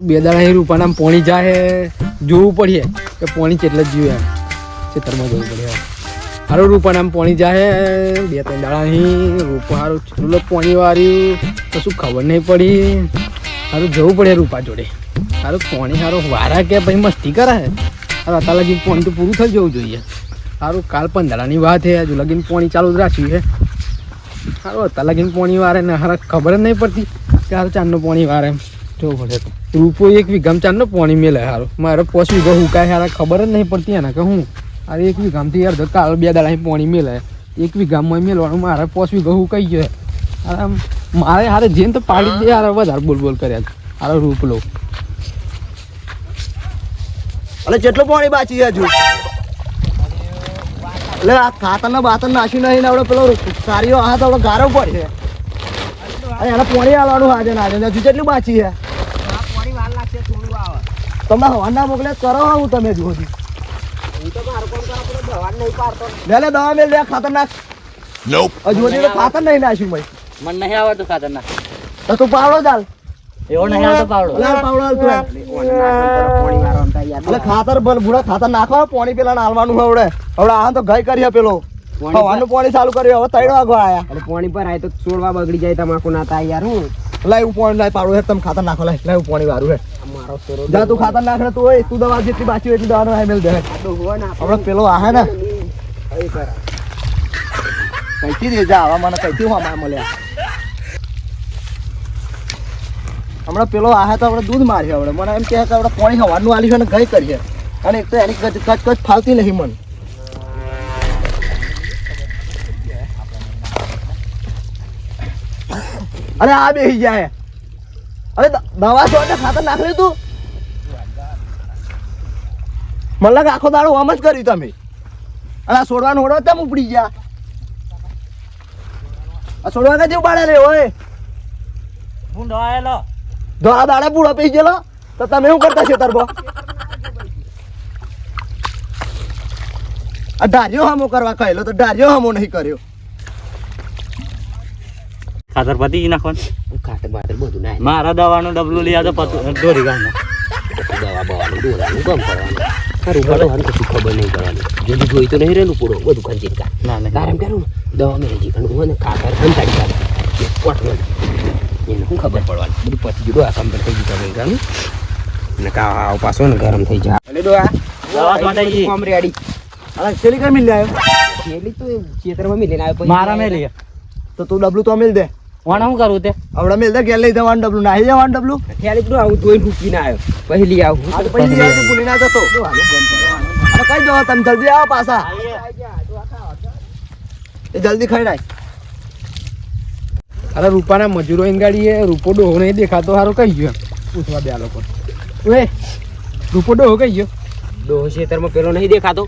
બે દાડા એ રૂપાના પોણી જાય જોવું પડીએ કે પોણી કેટલા જીવે એમ. ખેતરમાં જવું પડે સારું રૂપાના પોણી જાય બે ત્રણ દાડા અહીં રૂપા સારું છેલ્લો પોણી વાળ્યું કશું ખબર નહીં પડી. સારું જવું પડે રૂપા જોડે. સારું પોણી સારું વારા કે પછી મસ્તી કરે હે? અત્યારે અત્યાર લગીન પોણી તો પૂરું થઈ જવું જોઈએ. સારું કાલ પંદરાની વાત છે હજુ લગીન પોણી ચાલુ જ રાખ્યું છે સારું અત્યાર લગીન પોણી વારે ને સારા ખબર જ નહીં પડતી કે સારું ચાંદનું પોણી વારે એમ. જોવું પડે. રૂપો એક વીઘામ ચાંદનો પોણી મેલે હારો. મારે પોસવી વીઘા હુકાય હારા ખબર જ નહીં પડતી એના કે હું. અરે એક વીઘામથી યાર કાલ બે દાડા પાણી મેલે. એક વીઘામાં મેલવાનું મારે પોસ વીઘા હુકાઈ ગયો. અરે મારે હારે જેમ તો પાડી દે હારે વધારે બોલ બોલ કર્યા. હારો રૂપ લો. અલે, જેટલું પાણી બાકી છે? હજુ એટલે આ ખાતર ને બાતર નાખ્યું નહીં ને આપણે પેલો સારીઓ હાથ તો આપણે ગારો પડશે અને એને પાણી આવવાનું ના, આજે હજુ જેટલું બાકી છે? તમે હવાના મોકલે કરો હું તમે જુઓ લે લે દવા મેલ લે ખાતર હજુ સુધી ખાતર નહીં નાખ્યું ભાઈ. મને નહીં આવડતું ખાતર ના તો તું પાવડો ચાલ. એવો નહીં આવતો પાવડો. પાવડો હાલ તું. એમ. એટલે ખાતર ભલ ભૂડા ખાતર નાખવા પાણી પેલા નાલવાનું હવડે હવડે આ તો ગઈ કરી પેલો. હવાનું પાણી ચાલુ કર્યું હવે ત્રણ વાગવા આયા. એટલે પાણી પર આય તો છોડવા બગડી જાય તમાકુ ના થાય યાર હું લાઈવ પાણી લાઈ પાડું હે તમે ખાતર નાખો લાઈ લાઈવ પાણી વારું હે. મારો સોરો જા તું ખાતર નાખ તું હોય તું દવા જેટલી બાકી હોય એટલી દવાનો મેલ દે. આપણે. પેલો આહે ને. કઈથી દે જા આવા મને કઈથી હવા મળ્યા. હમણાં પેલો આહે તો આપણે દૂધ માર્યો આપણે. મને એમ કહે કે આપણે પાણી હવાનું આલી છે ને ગઈ કરીએ. અને એક તો એની કચ કચ કચ ફાવતી નહીં મન. અરે આ બેસી જાય અરે દવા છો એટલે ખાતર નાખ્યું તું મને લાગે આખો દાડો આમ જ કર્યું તમે. અને આ છોડવાનું નોડો તેમ ઉપડી ગયા? આ છોડવા જેવું રે ઓય ભૂંડો આયેલો દોડા દાડા પૂળો પી ગયેલો, તો તમે શું કરતા છે તરફો આ ઢાર્યો હમો કરવા કહેલો, તો ઢાર્યો હમો નહીં કર્યો. ખાતર પતી જ નાખવાનું? ખાતર બાતર બધું નાય મારા દવાનું ડબલું લઈ આવતો પતું દોરી ગામમાં દવા બવાનું દોરાનું કામ કરવાનું. ખરું કશું ખબર નહીં પડવાની. જોઈ જોઈ તો નહીં રહેલું પૂરો બધું ખંચી કા ના નહીં તારે કરું દવા મેળજી અને હું ખાતર ખંચાડી કાઢ પોટ એને શું ખબર પડવાની? બધું પતી ગયું. આ કમ્પ્લીટ થઈ ગયું તમે ને કા આવ પાછો ને ગરમ થઈ જાય એટલે દો આ દવા છોટાઈ કોમ રેડી. અરે છેલ્લી કઈ મિલ આવ્યો? પેલી તો ખેતરમાં મિલીને આવ્યો મારા મેં લઈએ તો તું ડબલું તો મિલ દે. વાણા શું કરું તે? આવડે મેલ તો લઈ જવાનું ડબલું. નાહી જવાનું ડબલું? ઠેલી પેલું આવું જોઈ ભૂકી ના આવ્યો. પહેલી આવું. આ તો પછી ભૂલી ના જતો. અરે કઈ જવા તમે જલ્દી આવો પાછા. એ જલ્દી ખાઈ નાખ અરે રૂપાના મજૂરો એની એ રૂપો ડોહો નહીં દેખાતો હારો કઈ ગયો? પૂછવા બે આ લોકો. ઓએ રૂપો ડોહો કઈ ગયો? ડોહો ખેતરમાં પેલો નહીં દેખાતો.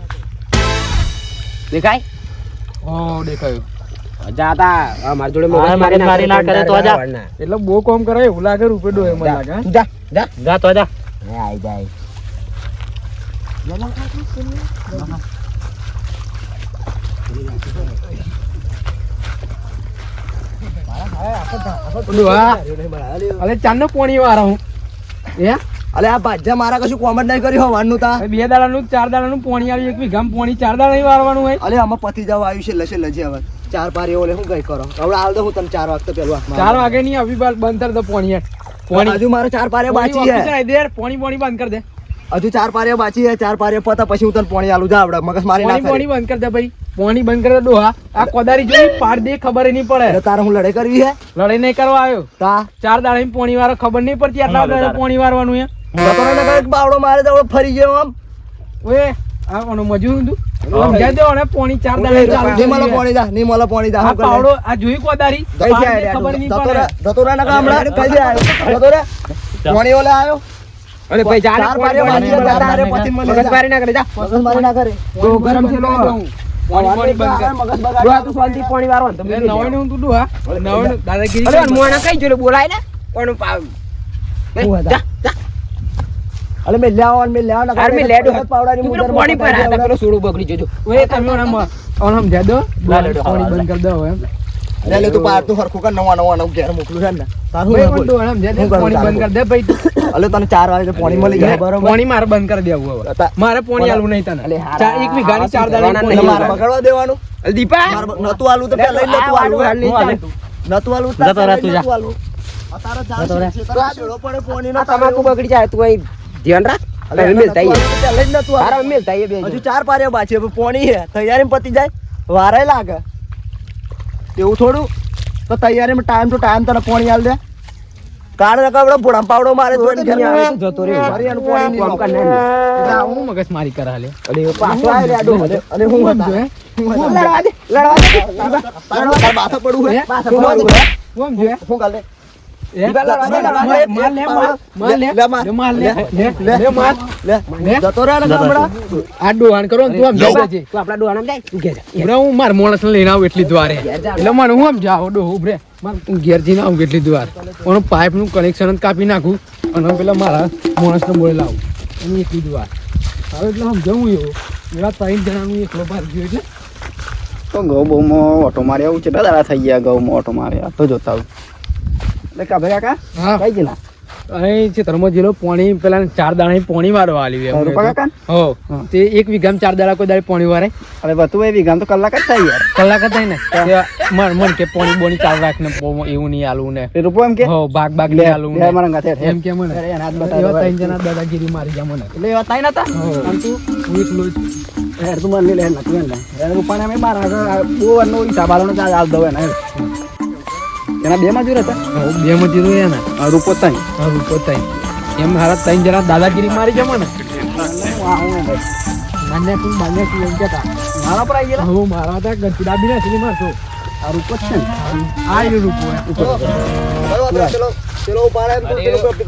દેખાય? ઓ દેખાયો. જાતા અમારી જોડે હા, મગજ મારી ના કરે તો જા. એટલે બહુ કોમ કરે એવું લાગે રૂપે ડોહે મને લાગે જા જા. જા તો જા. આઈ જાય. અલે ચાંદનો પોણી વાળા હું. એ અલે આ ભાજ્યા મારા કશું કોમ નહીં કર્યું હોવાનું તા. બે દાડાનું ચાર દાડાનું પોણી આવ્યું એક વીઘામ પોણી ચાર દાડા વાળવાનું હોય. અલે આમાં પતિ જવા આવ્યું છે લશે લજે હવે. ચાર પાર એવો લે હું કઈ કરો? હવે હાલ દો હું તમે ચાર વાગતે પેલું હાથમાં ચાર વાગે નહીં આવી બાર બંધ કર દો પોણી પોણી હજુ મારો ચાર પારે બાકી છે દેર પોણી પોણી બંધ કર દે. હજુ ચાર પારે બાકી છે ચાર પારે પતા પછી હું તને પોણી આલું. જા આવડે મગજ મારી નાખ પોણી બંધ કર દે ભાઈ. પોણી બંધ કરી દે ડોહા. આ કોદારી જોઈ પાડ દે ખબર નહીં પડે. એટલે તારે હું લડાઈ કરવી છે લડાઈ નહીં કરવા આવ્યો. તા? ચાર દાડા પોણી વાળો ખબર નહીં પડતી આટલા દાડે પોણી વારવાનું એમ જતો રહે ને કાંઈક બાવડો મારે તો ફરી ગયો આમ. ઓએ આ કોનો મજૂર તું સમજાઈ દો અને પોણી ચાર દાડા પોણી મળે પોણી પાવડો આ જોઈ કોદારી? છે ખબર નહીં પડે. ને કઈ પોણી ઓલે અરે ભાઈ જા ચાર પારે તારે પછી મગજ મારી ના કરે જા. મગજ મારી ના કરે ગરમ છે લો. દાદાગીરી બોલાય ને? પણ પાવ જા જા. અલે મેં મે મેં ના અરે મે લેડો. પાવડાની તું પેલો પોણી પર આ પેલો સોડું બગડી જજો. ઓય તમે ઓને મ- ઓને સમજાઈ દો લા લેડો, બંધ કર દો હવે. એમ લે લે તું પાર તું હરખું કર નવા નવા નવ ઘેર મોકલું છે ને તાર ભાઈ બોલ? પણ ડોહાને સમજ્યા દે, હું કરું પોણી તારું બંધ કર દે ભાઈ અલે તને ચાર વાગે પાણી મળી જાય. બરોબર? પાણી મારે બંધ કરી દેવું હવે. મારે પાણી આલું નહીં તને. અલે ચાર- એક વીઘાની ચાર દાડા નહીં. મારે. આલવું. દેવાનું? અલે દીપા. નતું આલું તો પેલા નતું હું હાલે. નતું આલવું તો જતો આલું તું જા. નતું આલવું. તારા જા જતો રહે. પડે પાણી ના તમાકુ બગડી જાય તું અહીં ધ્યાન રાખ. હવે તો બે હજુ ચાર હવે પોણી હે. તૈયારી પતી જાય. વારે લાગે. એવું થોડું? તો તૈયારીમાં ટાઈમ ટુ ટાઈમ તને પોણી આલ દે. કાળ ભોળા પાવડો મારે તો જતો પોણી કર. એટલે કરે પાછો રે આડો. હું હે? લડવા દે, લડવા દે. તારું તાર માથે હે? હે? માથે હું પડવું સમજ્યો, હે. માર ને ને લઈને આવું એટલી દ્વારે. એટલે મને હું આમ જાવ ડો ઉભરે. આવું એટલી દ્વાર. પણ પાઇપનું કનેક્શન જ કાપી નાખું અને પેલા મારા માણસને બોલે લાવું. અને એટલી દ્વાર. હવે એટલે આમ જવું એવું? એવા ત્રણ જણાનું એકલો ભાગ ગયો છે તો ઘઉં બહુમાં ઓટો માર્યા આવું છે દાદા થઈ ગયા ઘઉંમાં ઓટો માર્યા. તો જોતા આવું. કાકા કઈ ગયેલા અહીં ચિત્રમાં જેલો પોણી પેલા ચાર દાડા પોણી વારવા આલી કાકા હો. તે એક વીઘામાં ચાર દાડા કોઈ દાડે પોણી વારે. અરે બધું એ વીઘામ તો કલાક જ થાય યાર. કલાક જ થાય ને? મન મન કે પોણી બોણી ચાર રાખ ને એવું નહીં આલવું ને. એ રૂપો એમ કે? હો ભાગ ભાગ લે નહીં ને. મારા ગાથે એમ કે મને. એના હાથ એવા ત્રણ જણા દાદાગીરી મારી ગયા મને. એટલે એવા થાય નતા આમ તું? હું એકલો જ તું મને લે નતું એને રૂપાને મારા બહુ વારનો હિસાબ આલવાનો ચાલ આલ દઉં એના એના બે મજૂર હતા? હો, બે મજૂરો રહ્યા ને. આ રૂપો તઈ. હા, એમ હારા ત્રણ જણા દાદાગીરી મારી ગયા મને તું મને તું એમ કેતા મારા પર આવી ગયેલા? હું મારા હતા ગતિ ના સિનેમા છો આ રૂપો છે ને? આ એ રૂપો. બરોબર, ચલો પેલો ઊભા એમ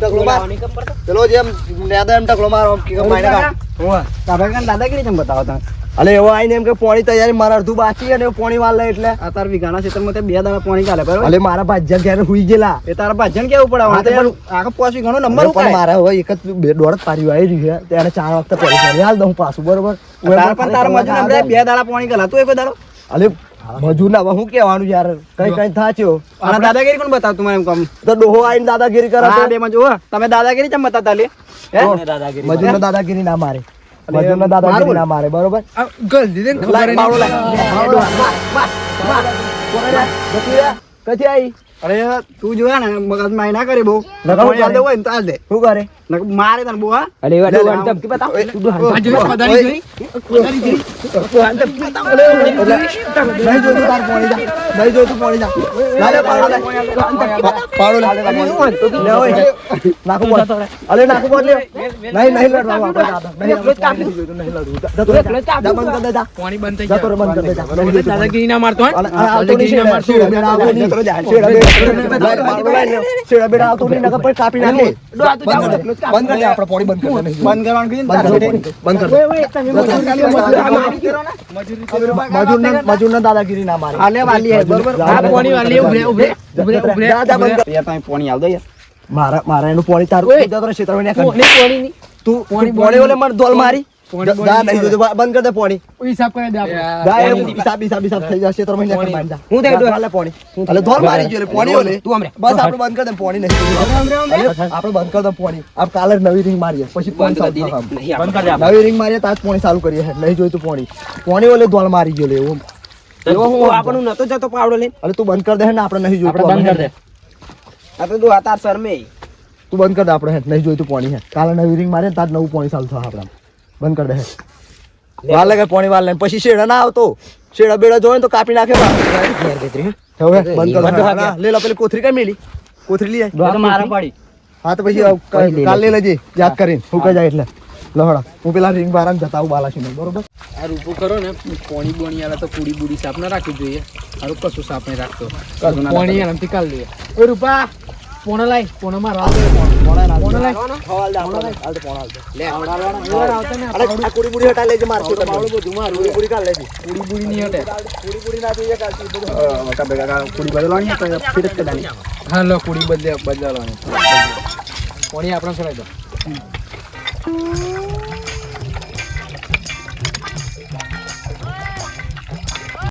ઢગલો માર. ચલો જેમ નેદા એમ ઢગલો મારો, કે માઈને કાઢ. હોવે. કાકા દાદાગીરી જેમ બતાવો તમે? અલે એવો આઈને એમ કે પોણી તૈયારી મારા અડધું બાકી અને પોણી વાળ લે એટલે. આ તાર વિઘાના ક્ષેત્રમાં તે બે દાડા પાણી ચાલે બરાબર? અલે મારા ભાજન ઘેર હુઈ ગયેલા? એ તારા ભાજન કેવું પડે હા, પણ આખો પોસી ઘણો નંબર પણ મારા હોય એક જ બે દોડ પારી આવી રહી છે. તેને ચાર વખત પડી છે હાલ દઉં પાછું બરોબર? તાર પણ તારા મજૂર આપણે બે દાડા પોણી ગલા તું એક દાડો? અલે મજૂર ના હું કેવાનું યાર? કઈ કઈ થાચ્યો? અને દાદાગીરી કોણ બતાવ તું એમ કામ તો ડોહો આઈને દાદાગીરી કરો બે તમે દાદાગીરી કેમ બતાતા લે? દાદાગીરી મજૂર દાદાગીરી ના મારે. મજૂર દાદાગીરી ના મારે બરોબર? આ ગલદી ખબર? કથી આઈ? અરે તું જોયા ને મગજમાં ના કરે બહુ નકર પાણી દે હોય ને તાલ દે શું કરે નકર મારે તને બહુ હા લે, લે, ડોહાને આમ. બતાવ. ઓય, તું ડોહાને આ જોઈ પધારી જોઈ? પધારી જોઈ? નહીં જોઈતું તાર પોણી જા નહીં જોઈતું પોણી જા લાલે પાડો લે પાડો લે લે ઓય નાખો બોલ અરે નાખો બોલ લે નહીં નહીં લડવા આપણે દાદા નહીં આપણે પોણી નહીં લડવું જા. જા બંધ કર દે પોણી બંધ થઈ જતો બંધ કર દે જા દાદાગીરી ના મારતો હે? દાદાગીરી ના મારતો બેડા આવતો નહીં. કાપી નાખે. બંધ કર દે, આપણે બંધ કર દે, બંધ કરવાનું કીધું બંધ કર દાદાગીરી ના મારે હાલે વાલી હે, બરોબર? આ પાણી વાળી ઉભરે ઉભરે ઉભરે ઉભરે જા, જા, બંધ કર. યાર તમે પાણી આલ યાર મારા મારા એનું પોણી તારું ઓય. તું. પોણી પોણી તું પોણી પોણી ઓલે મને ધોલ મારી બંધ કર દે પોણી. હિસાબ કરી દે આપણે. હિસાબ હિસાબ હિસાબ થઈ જશે ક્ષેત્રમાં ન્યા કર મારી હું પોણી. મારી ગયો લે, ઓલે તું હમણાં. બસ આપણે બંધ કર દે પોણી નહીં. આપણે બંધ કર દે પોણી. આપ કાલે નવી રિંગ મારીએ. પછી પોણી ચાલુ નહીં બંધ કરી દે નવી રિંગ મારીએ તાજ પોણી ચાલુ કરીએ. નહીં જોઈતું પોણી. પોણી ઓલે ધોલ મારી ગયો લે એવું. એવો હું આપણું નતો જતો પાવડો લઈને? અલે તું બંધ કર દે ને આપણે નહીં જોઈતું બંધ કરી દે. આપણે તો તું તાર શરમે. તું બંધ કર દે આપણે નહીં જોઈતું પાણી હે. કાલે નવી રિંગ મારે તાજ નવું પાણી ચાલુ થાય આપણા. બંધ કર દે વાલ લગે પોણી વાલ લઈને. પછી શેડા ના આવતો. શેડા બેડા જોવે તો કાપી નાખે હવે બંધ કર. લે લો પેલી કોથરી કઈ મેલી. કોથરી લઈ આય. મારા પાડી. હા તો પછી આવ- કાલ લઈ લેજે. યાદ કરીને. હું કઈ જાય એટલે. લહડા હું પેલા રિંગ બારામ જતા આવું બાલાસી બરોબર? આ રૂપો કરો ને. પોણી બોણી આલા તો પૂડી બુડી સાફ ના રાખવી જોઈએ. સારું કશું સાફ નહીં રાખતો. પોણી આરામથી કાલ લઈએ રૂપા! પોણો લાય પોણો માં રાત પોણો લાય. હવાલ દે. હાલ તો પોણા હાલ દે. એવાર આવતા ને અરે કુડી બુડી હટાઈ લેજે મારશે તો માવડું બધું મારું કુડી બુડી કાઢ લેજે. પૂડી બુડી નહીં હટે. કુડી બુડી ના જોઈએ કાઢી બધું. કાભે કાકા પૂરી બદલવાની તો ફિટ જ કદાની હા લો કુડી બદલે બદલવાની. પોણી આપણે ચડાવી દો.